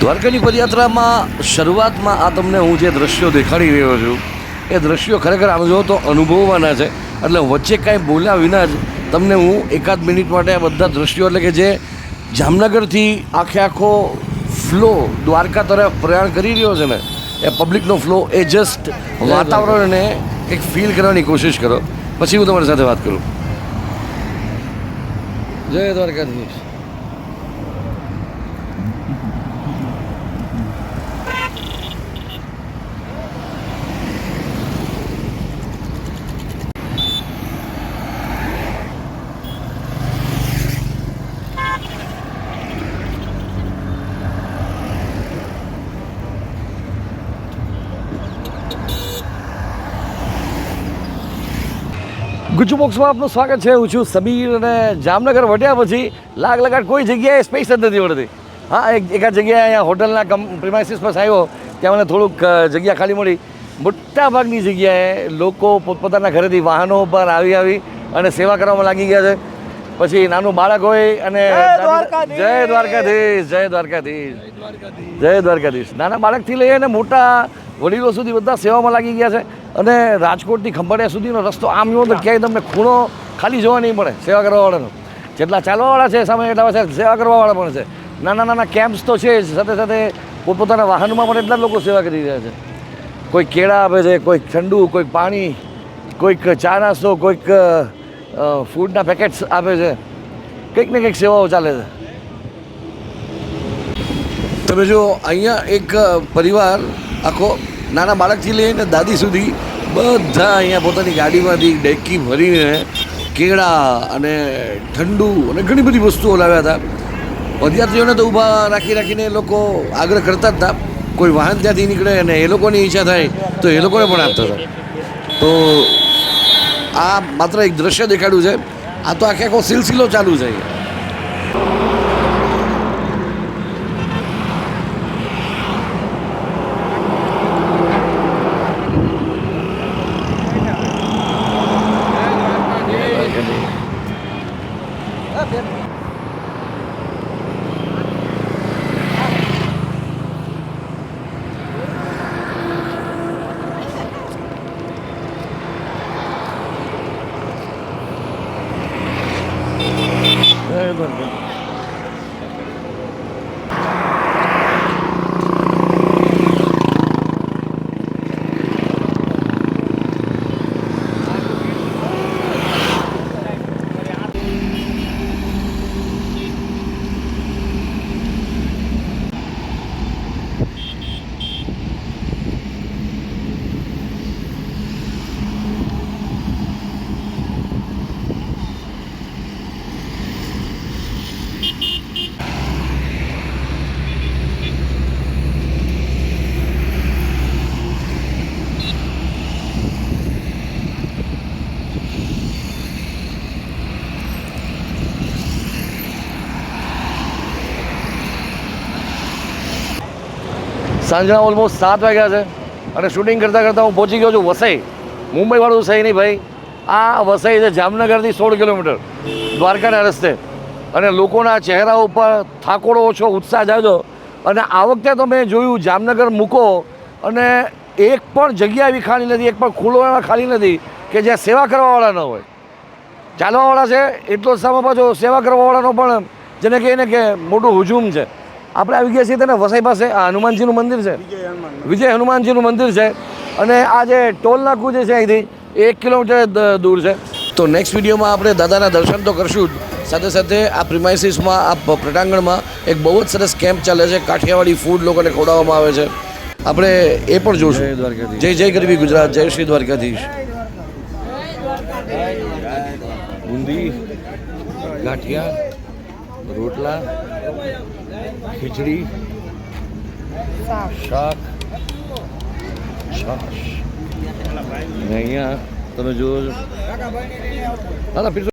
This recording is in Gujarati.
દ્વારકાની પદયાત્રામાં શરૂઆતમાં આ તમને હું જે દ્રશ્યો દેખાડી રહ્યો છું, એ દ્રશ્યો ખરેખર આમ જો તો અનુભવવાના છે. એટલે વચ્ચે કાંઈ બોલ્યા વિના જ તમને હું એકાદ મિનિટ માટે આ બધા દ્રશ્યો એટલે કે જે જામનગરથી આખે આખો ફ્લો દ્વારકા તરફ પ્રયાણ કરી રહ્યો છે ને, એ પબ્લિકનો ફ્લો એ જસ્ટ વાતાવરણને એક ફીલ કરવાની કોશિશ કરો. પછી હું તમારી સાથે વાત કરું. જય દ્વારકાધીશ. ગુજુ બોક્સમાં આપનું સ્વાગત છે. હું છું સમીર અને જામનગર વટ્યા પછી લાગ લગાડ કોઈ જગ્યાએ સ્પેસ જ નથી મળતી. હા એક એકાદ જગ્યાએ અહીંયા હોટલના કમ પ્રિમાઇસીસ પર આવ્યો ત્યાં મને થોડુંક જગ્યા ખાલી મળી. મોટાભાગની જગ્યાએ લોકો પોતપોતાના ઘરેથી વાહનો પર આવી આવી અને સેવા કરવામાં લાગી ગયા છે. પછી નાનું બાળક હોય અને જય દ્વારકાધીશ! જય દ્વારકાધીશ જય દ્વારકાધીશ નાના બાળકથી લઈ અને મોટા વડીલો સુધી બધા સેવામાં લાગી ગયા છે. અને રાજકોટથી ખંભાળિયા સુધીનો રસ્તો આમ જુઓ તો ક્યાંય તમને ખૂણો ખાલી જોવા નહીં મળે સેવા કરવાવાળાનો. જેટલા ચાલવાવાળા છે સામે એટલા પાછા સેવા કરવાવાળા પણ છે. નાના નાના કેમ્પ્સ તો છે જ સાથે સાથે પોતપોતાના વાહનમાં પણ એટલા જ લોકો સેવા કરી રહ્યા છે. કોઈ કેળા આપે છે કોઈક ઠંડુ કોઈક પાણી કોઈક ચા નાસ્તો કોઈક ફૂડના પેકેટ્સ આપે છે. કંઈક ને કંઈક સેવાઓ ચાલે છે. તમે જો અહીંયા એક પરિવાર આખો નાના બાળકથી લઈને દાદી સુધી બધા અહીંયા પોતાની ગાડીમાંથી ડેકી ભરીને કેળા અને ઠંડુ અને ઘણી બધી વસ્તુઓ લાવ્યા હતા. પદયાત્રીઓને તો ઊભા રાખી રાખીને એ લોકો આગ્રહ કરતા જ હતા. કોઈ વાહન ત્યાંથી નીકળે અને એ લોકોની ઈચ્છા થાય તો એ લોકોને પણ આપતા હતા. તો આ માત્ર એક દ્રશ્ય દેખાડ્યું છે. આ તો આખે આખો સિલસિલો ચાલુ છે. જય દ્વારકા. સાંજના ઓલમોસ્ટ સાત વાગ્યા છે અને શૂટિંગ કરતાં કરતાં હું પહોંચી ગયો છું વસઈ. મુંબઈવાળું સહી નહીં ભાઈ. આ વસઈ છે જામનગરથી સોળ કિલોમીટર, દ્વારકાના રસ્તે. અને લોકોના ચહેરા ઉપર થાકોડો ઓછો ઉત્સાહ જાજો અને આ વખતે તો મેં જોયું જામનગર મૂકો અને એક પણ જગ્યા એવી ખાલી નથી, એક પણ ખુલ્લો ખાલી નથી કે જ્યાં સેવા કરવાવાળા ન હોય. ચાલવાવાળા છે એટલો જ સામે પાછો સેવા કરવાવાળાનો પણ જેને કહીએ ને કે મોટું હુજુમ છે. આપણે આવી ગયા છીએ તેને વસાઈ પાસે. આ હનુમાનજીનું મંદિર છે. વિજય હનુમાનજીનું મંદિર છે. અને આ જે ટોલ નાકું જે છે અહીંથી એ એક કિલોમીટર દૂર છે. તો નેક્સ્ટ વિડીયોમાં આપણે દાદાના દર્શન તો કરશું જ. સાથે સાથે આ પ્રિમાઇસીસમાં આ પ્રટાંગણમાં એક બહુ જ સરસ કેમ્પ ચાલે છે. કાઠિયાવાડી ફૂડ લોકોને ખવડાવવામાં આવે છે. આપણે એ પણ જોશું. જય જય ગરબી ગુજરાત જય શ્રી દ્વારકાધીશ. બુંદી ગાંઠિયા રોટલા ખીચડી શાક છાશ અને અહીંયા તમે જુઓ છો દાદા પીરસો